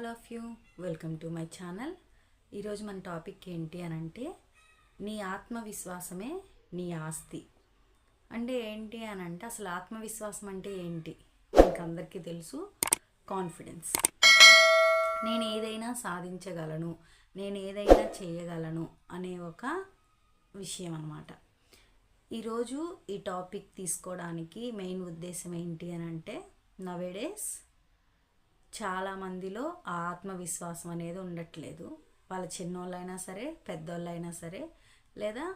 All of you. Welcome to my channel. ఈరోజు మన topic ఏంటి అని అంటే నీ ఆత్మవిశ్వాసమే నీ ఆస్తి. అంటే ఏంటి అని అంటే అసలు ఆత్మవిశ్వాసం అంటే ఏంటి? మీకు అందరికీ తెలుసు కాన్ఫిడెన్స్. నేను ఏదైనా సాధించగలను నేను ఏదైనా చేయగలను అనే ఒక విషయం అన్నమాట. ఈరోజు ఈ టాపిక్ తీసుకోవడానికి మెయిన్ ఉద్దేశం ఏంటి అని అంటే నవేడేస్ చాలా మందిలో ఆ ఆత్మవిశ్వాసం అనేది ఉండట్లేదు. వాళ్ళ చిన్నోళ్ళైనా సరే పెద్దోళ్ళైనా సరే లేదా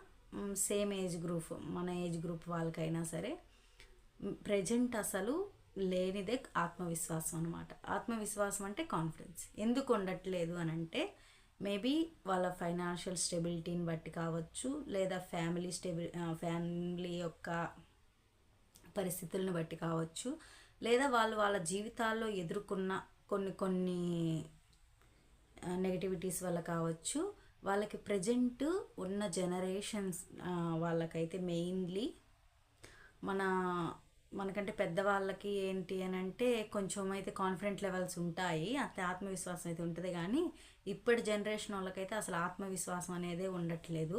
సేమ్ ఏజ్ గ్రూప్ మన ఏజ్ గ్రూప్ వాళ్ళకైనా సరే ప్రజెంట్ అసలు లేనిదే ఆత్మవిశ్వాసం అనమాట ఆత్మవిశ్వాసం అంటే కాన్ఫిడెన్స్. ఎందుకు ఉండట్లేదు అని అంటే మేబీ వాళ్ళ ఫైనాన్షియల్ స్టెబిలిటీని బట్టి కావచ్చు లేదా ఫ్యామిలీ స్టెబి ఫ్యామిలీ యొక్క పరిస్థితులను బట్టి కావచ్చు లేదా వాళ్ళు వాళ్ళ జీవితాల్లో ఎదుర్కొన్న కొన్ని కొన్ని నెగటివిటీస్ వల్ల కావచ్చు వాళ్ళకి ప్రజెంట్ ఉన్న జనరేషన్స్ వాళ్ళకైతే మెయిన్లీ మన మనకంటే పెద్దవాళ్ళకి ఏంటి అని అంటే కొంచెం అయితే కాన్ఫిడెంట్ లెవెల్స్ ఉంటాయి అంతే ఆత్మవిశ్వాసం అయితే ఉంటుంది కానీ ఇప్పటి జనరేషన్ వాళ్ళకైతే అసలు ఆత్మవిశ్వాసం అనేదే ఉండట్లేదు.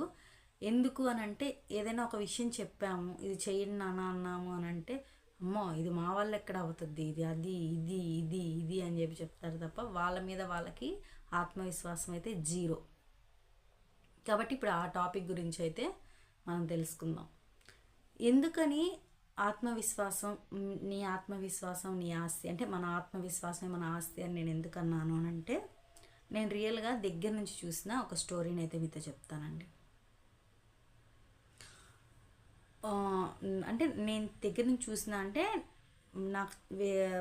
ఎందుకు అని అంటే ఏదైనా ఒక విషయం చెప్పాము ఇది చేయండి నాన్న అన్నాము అని అంటే అమ్మో ఇది మా వల్ల ఎక్కడ అవుతుంది? ఇది అది ఇది ఇది ఇది అని చెప్పి చెప్తారు తప్ప వాళ్ళ మీద వాళ్ళకి ఆత్మవిశ్వాసం అయితే జీరో. కాబట్టి ఇప్పుడు ఆ టాపిక్ గురించి అయితే మనం తెలుసుకుందాం. ఎందుకని ఆత్మవిశ్వాసం నీ ఆత్మవిశ్వాసం నీ ఆస్తి? అంటే మన ఆత్మవిశ్వాసమే మన ఆస్తి అని నేను ఎందుకు అన్నాను అని అంటే నేను రియల్గా దగ్గర నుంచి చూసిన ఒక స్టోరీని అయితే మీతో చెప్తానండి ఆ, అంటే నేను దగ్గర నుంచి చూసిన అంటే నాకు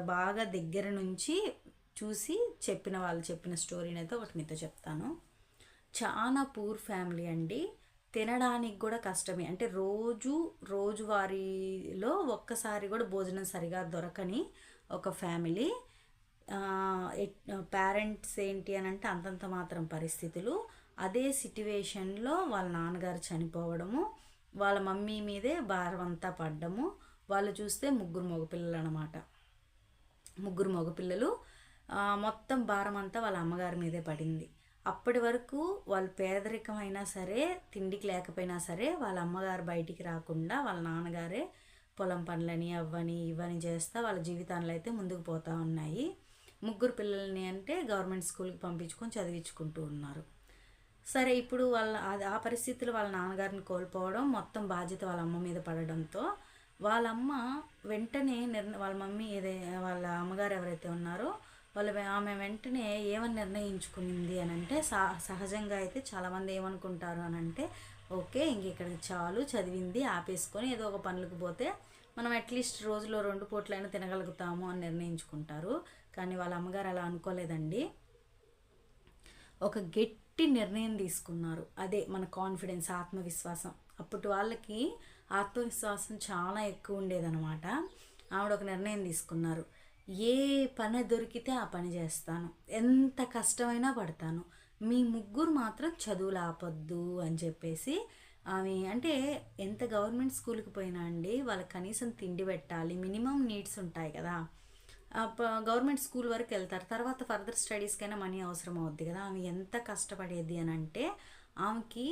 బాగా దగ్గర నుంచి చూసి చెప్పిన వాళ్ళు చెప్పిన స్టోరీని అయితే ఒకటి మీతో చెప్తాను. చాలా పూర్ ఫ్యామిలీ అండి. తినడానికి కూడా కష్టమే. అంటే రోజు రోజువారీలో ఒక్కసారి కూడా భోజనం సరిగా దొరకని ఒక ఫ్యామిలీ పేరెంట్స్ ఏంటి అని అంటే అంతంత మాత్రం పరిస్థితులు. అదే సిట్యువేషన్లో వాళ్ళ నాన్నగారు చనిపోవడము. వాళ్ళ మమ్మీ మీదే భారం అంతా పడ్డము. వాళ్ళు చూస్తే ముగ్గురు మగపిల్లలు అనమాట ముగ్గురు మగపిల్లలు మొత్తం భారం అంతా వాళ్ళ అమ్మగారి మీదే పడింది. అప్పటి వరకు వాళ్ళు పేదరికం అయినా సరే తిండికి లేకపోయినా సరే వాళ్ళ అమ్మగారు బయటికి రాకుండా వాళ్ళ నాన్నగారే పొలం పనులని అవ్వని ఇవ్వని చేస్తా వాళ్ళ జీవితాలు అయితే ముందుకు పోతూ ఉన్నాయి. ముగ్గురు పిల్లల్ని అంటే గవర్నమెంట్ స్కూల్కి పంపించుకొని చదివించుకుంటూ ఉన్నారు. సరే ఇప్పుడు వాళ్ళ అది ఆ పరిస్థితులు వాళ్ళ నాన్నగారిని కోల్పోవడం మొత్తం బాధ్యత వాళ్ళ అమ్మ మీద పడడంతో వాళ్ళ అమ్మ వెంటనే నిర్ణ వాళ్ళ మమ్మీ ఏదే వాళ్ళ అమ్మగారు ఎవరైతే ఉన్నారో వాళ్ళ ఆమె వెంటనే ఏమని నిర్ణయించుకునింది అని అంటే సహ సహజంగా అయితే చాలామంది ఏమనుకుంటారు అని అంటే ఓకే ఇంక ఇక్కడ చాలు చదివింది ఆపేసుకొని ఏదో ఒక పనులకు పోతే మనం అట్లీస్ట్ రోజులో రెండు పూట్లైనా తినగలుగుతాము అని నిర్ణయించుకుంటారు. కానీ వాళ్ళ అమ్మగారు అలా అనుకోలేదండి. ఒక గెట్ గట్టి నిర్ణయం తీసుకున్నారు. అదే మన కాన్ఫిడెన్స్ ఆత్మవిశ్వాసం. అప్పటి వాళ్ళకి ఆత్మవిశ్వాసం చాలా ఎక్కువ ఉండేదనమాట ఆవిడ ఒక నిర్ణయం తీసుకున్నారు. ఏ పని దొరికితే ఆ పని చేస్తాను. ఎంత కష్టమైనా పడతాను. మీ ముగ్గురు మాత్రం చదువులు ఆపొద్దు అని చెప్పేసి ఆమె అంటే ఎంత గవర్నమెంట్ స్కూల్కి పోయినా అండి వాళ్ళకి కనీసం తిండి పెట్టాలి మినిమం నీడ్స్ ఉంటాయి కదా. గవర్నమెంట్ స్కూల్ వరకు వెళ్తారు. తర్వాత ఫర్దర్ స్టడీస్కైనా మనీ అవసరం అవుద్ది కదా. ఆమె ఎంత కష్టపడేది అని అంటే ఆమెకి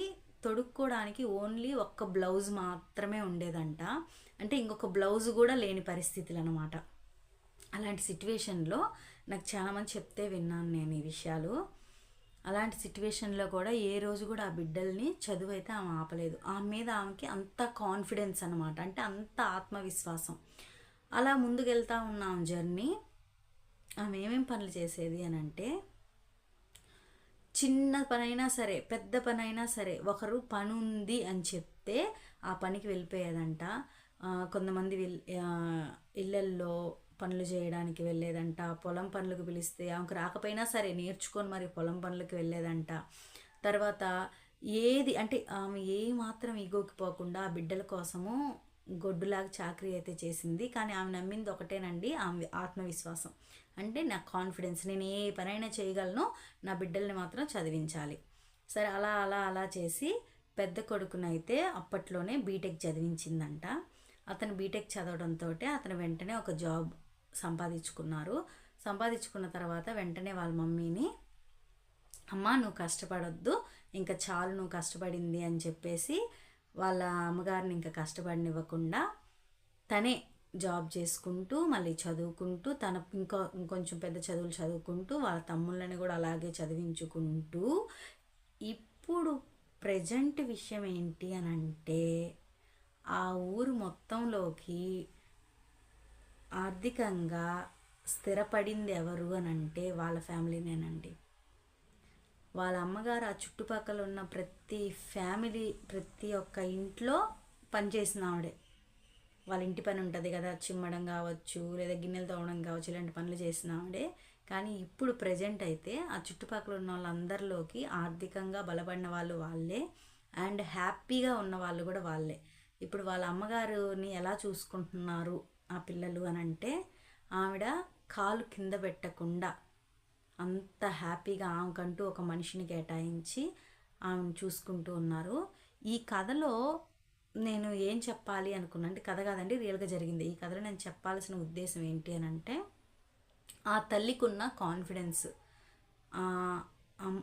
తొడుక్కోవడానికి ఓన్లీ ఒక్క బ్లౌజ్ మాత్రమే ఉండేదంట. అంటే ఇంకొక బ్లౌజ్ కూడా లేని పరిస్థితులు అనమాట అలాంటి సిట్యువేషన్లో నాకు చాలామంది చెప్తే విన్నాను నేను ఈ విషయాలు. అలాంటి సిట్యువేషన్లో కూడా ఏ రోజు కూడా ఆ బిడ్డల్ని చదువు అయితే ఆమె ఆపలేదు. ఆమె మీద ఆమెకి అంత కాన్ఫిడెన్స్ అనమాట అంటే అంత ఆత్మవిశ్వాసం. అలా ముందుకెళ్తా ఉన్నాం జర్నీ. ఆమె ఏమేం పనులు చేసేది అని అంటే చిన్న పనైనా సరే పెద్ద పనైనా సరే ఒకరు పని ఉంది అని చెప్తే ఆ పనికి వెళ్ళిపోయేదంట. కొంతమంది వెల్ ఇళ్ళల్లో పనులు చేయడానికి వెళ్ళేదంట. పొలం పనులకు పిలిస్తే ఆమెకు రాకపోయినా సరే నేర్చుకొని మరి పొలం పనులకు వెళ్ళేదంట. తర్వాత ఏది అంటే ఆమె ఏ మాత్రం ఈగోకి పోకుండా ఆ బిడ్డల కోసము గొడ్డులాగా చాకరీ అయితే చేసింది. కానీ ఆమె నమ్మింది ఒకటేనండి ఆమె ఆత్మవిశ్వాసం. అంటే నా కాన్ఫిడెన్స్ నేను ఏ పనైనా చేయగలను నా బిడ్డల్ని మాత్రం చదివించాలి. సరే అలా అలా అలా చేసి పెద్ద కొడుకునైతే అప్పట్లోనే బీటెక్ చదివించిందంట. అతను బీటెక్ చదవడంతో అతను వెంటనే ఒక జాబ్ సంపాదించుకున్నారు. సంపాదించుకున్న తర్వాత వెంటనే వాళ్ళ మమ్మీని అమ్మ నువ్వు కష్టపడొద్దు ఇంకా చాలు నువ్వు కష్టపడింది అని చెప్పేసి వాళ్ళ అమ్మగారిని ఇంకా కష్టపడినివ్వకుండా తనే జాబ్ చేసుకుంటూ మళ్ళీ చదువుకుంటూ తన ఇంకో ఇంకొంచెం పెద్ద చదువులు చదువుకుంటూ వాళ్ళ తమ్ముళ్ళని కూడా అలాగే చదివించుకుంటూ ఇప్పుడు ప్రజెంట్ విషయం ఏంటి అని అంటే ఆ ఊరు మొత్తంలోకి ఆర్థికంగా స్థిరపడింది ఎవరు అని అంటే వాళ్ళ ఫ్యామిలీనేనండి. వాళ్ళ అమ్మగారు ఆ చుట్టుపక్కల ఉన్న ప్రతి ఫ్యామిలీ ప్రతి ఒక్క ఇంట్లో పనిచేసిన ఆవిడే. వాళ్ళ ఇంటి పని ఉంటుంది కదా చిమ్మడం కావచ్చు లేదా గిన్నెలు తోవడం కావచ్చు ఇలాంటి పనులు చేసిన ఆవిడే. కానీ ఇప్పుడు ప్రజెంట్ అయితే ఆ చుట్టుపక్కల ఉన్న వాళ్ళందరిలోకి ఆర్థికంగా బలపడిన వాళ్ళు వాళ్ళే అండ్ హ్యాపీగా ఉన్న వాళ్ళు కూడా వాళ్ళే. ఇప్పుడు వాళ్ళ అమ్మగారుని ఎలా చూసుకుంటున్నారు ఆ పిల్లలు అని అంటే ఆవిడ కాలు కింద పెట్టకుండా అంత హ్యాపీగా ఆమెకంటూ ఒక మనిషిని కేటాయించి ఆమెను చూసుకుంటూ ఉన్నారు. ఈ కథలో నేను ఏం చెప్పాలి అనుకున్నా అంటే కథ కాదండి రియల్గా జరిగింది. ఈ కథలో నేను చెప్పాల్సిన ఉద్దేశం ఏంటి అని అంటే ఆ తల్లికి ఉన్న కాన్ఫిడెన్స్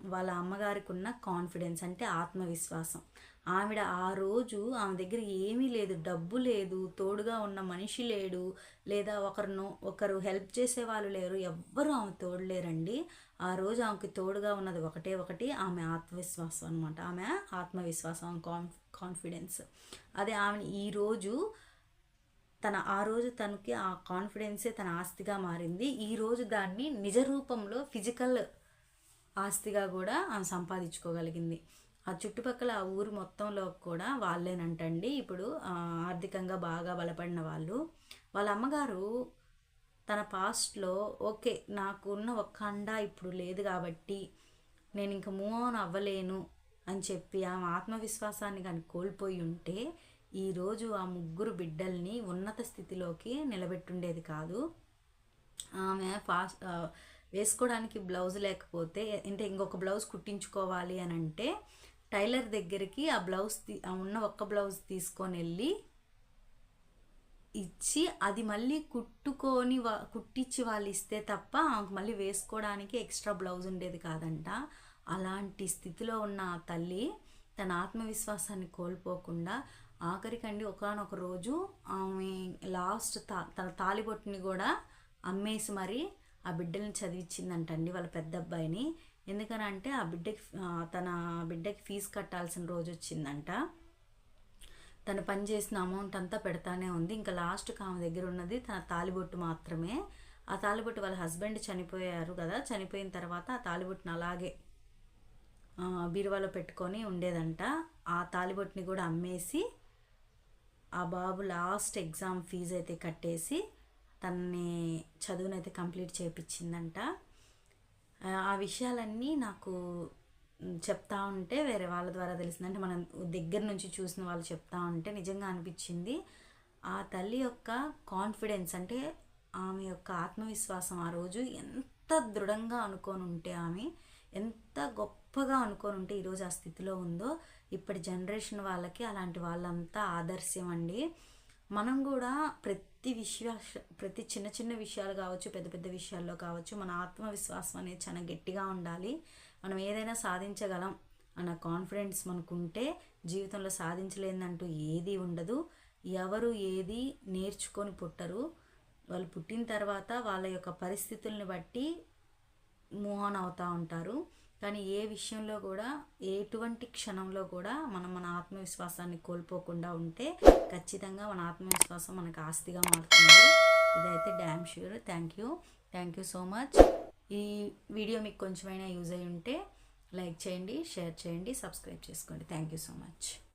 వాళ్ళ అమ్మగారికి ఉన్న కాన్ఫిడెన్స్ అంటే ఆత్మవిశ్వాసం. ఆవిడ ఆ రోజు ఆమె దగ్గర ఏమీ లేదు డబ్బు లేదు తోడుగా ఉన్న మనిషి లేడు లేదా ఒకరిను ఒకరు హెల్ప్ చేసే వాళ్ళు లేరు ఎవ్వరూ ఆమె తోడు లేరండి ఆ రోజు ఆమెకి తోడుగా ఉన్నది ఒకటే ఒకటి ఆమె ఆత్మవిశ్వాసం అనమాట ఆమె ఆత్మవిశ్వాసం కాన్ కాన్ఫిడెన్స్ అదే ఆమె ఈరోజు తన ఆ రోజు తనకి ఆ కాన్ఫిడెన్సే తన ఆస్తిగా మారింది. ఈరోజు దాన్ని నిజ రూపంలో ఫిజికల్ ఆస్తిగా కూడా ఆమె సంపాదించుకోగలిగింది. ఆ చుట్టుపక్కల ఆ ఊరు మొత్తంలో కూడా వాళ్ళేనంటండి. ఇప్పుడు ఆర్థికంగా బాగా బలపడిన వాళ్ళు. వాళ్ళ అమ్మగారు తన పాస్ట్లో ఓకే నాకు ఉన్న ఒక్క అండా ఇప్పుడు లేదు కాబట్టి నేను ఇంక మూవ్ ఆన్ అవ్వలేను అని చెప్పి ఆమె ఆత్మవిశ్వాసాన్ని కానీ కోల్పోయి ఉంటే ఈరోజు ఆ ముగ్గురు బిడ్డల్ని ఉన్నత స్థితిలోకి నిలబెట్టుండేది కాదు. ఆమె ఫాస్ట్ వేసుకోవడానికి బ్లౌజ్ లేకపోతే అంటే ఇంకొక బ్లౌజ్ కుట్టించుకోవాలి అని అంటే టైలర్ దగ్గరికి ఆ బ్లౌజ్ ఉన్న ఒక్క బ్లౌజ్ తీసుకొని వెళ్ళి ఇచ్చి అది మళ్ళీ కుట్టుకొని వా కుట్టించి వాళ్ళు ఇస్తే తప్ప ఆమెకు మళ్ళీ వేసుకోవడానికి ఎక్స్ట్రా బ్లౌజ్ ఉండేది కాదంట. అలాంటి స్థితిలో ఉన్న ఆ తల్లి తన ఆత్మవిశ్వాసాన్ని కోల్పోకుండా ఆఖరికండి ఒకనొక రోజు ఆమె లాస్ట్ తా తన తాలిబొట్టుని కూడా అమ్మేసి మరి ఆ బిడ్డల్ని చదివించిందంటండి వాళ్ళ పెద్ద అబ్బాయిని ఎందుకనంటే ఆ బిడ్డకి తన బిడ్డకి ఫీజు కట్టాల్సిన రోజు వచ్చిందంట తను పని చేసిన అమౌంట్ అంతా పెడతానే ఉంది. ఇంకా లాస్ట్కి ఆమె దగ్గర ఉన్నది తన తాలిబొట్టు మాత్రమే. ఆ తాలిబొట్టు వాళ్ళ హస్బెండ్ చనిపోయారు కదా. చనిపోయిన తర్వాత ఆ తాలిబొట్టును అలాగే బీరువాలో పెట్టుకొని ఉండేదంట. ఆ తాలిబొట్టుని కూడా అమ్మేసి ఆ బాబు లాస్ట్ ఎగ్జామ్ ఫీజు అయితే కట్టేసి తనని చదువునైతే కంప్లీట్ చేయించిందంట ఆ విషయాలన్నీ నాకు చెప్తా ఉంటే వేరే వాళ్ళ ద్వారా తెలిసిందంటే మనం దగ్గర నుంచి చూసిన వాళ్ళు చెప్తా ఉంటే నిజంగా అనిపించింది ఆ తల్లి యొక్క కాన్ఫిడెన్స్ అంటే ఆమె యొక్క ఆత్మవిశ్వాసం ఆ రోజు ఎంత దృఢంగా అనుకొని ఉంటే ఆమె ఎంత గొప్పగా అనుకొని ఉంటే ఈరోజు ఆ స్థితిలో ఉందో ఇప్పటి జనరేషన్ వాళ్ళకి అలాంటి వాళ్ళంతా ఆదర్శం అండి మనం కూడా ప్రతి విశ్వాస ప్రతి చిన్న చిన్న విషయాలు కావచ్చు పెద్ద పెద్ద విషయాల్లో కావచ్చు మన ఆత్మవిశ్వాసం అనేది చాలా గట్టిగా ఉండాలి. మనం ఏదైనా సాధించగలం అన్న కాన్ఫిడెన్స్ మనకుంటే జీవితంలో సాధించలేదంటూ ఏది ఉండదు. ఎవరు ఏది నేర్చుకొని పుట్టరు. వాళ్ళు పుట్టిన తర్వాత వాళ్ళ యొక్క పరిస్థితుల్ని బట్టి మూవ్ ఆన్ అవుతూ ఉంటారు. కానీ ఏ విషయంలో కూడా ఎటువంటి క్షణంలో కూడా మనం మన ఆత్మవిశ్వాసాన్ని కోల్పోకుండా ఉంటే ఖచ్చితంగా మన ఆత్మవిశ్వాసం మనకు ఆస్తిగా మారుతుంది. ఇదైతే damn sure thank you. Thank you so much. ఈ వీడియో మీకు కొంచెమైనా యూజ్ అయి ఉంటే లైక్ చేయండి షేర్ చేయండి సబ్స్క్రైబ్ చేసుకోండి. Thank you so much.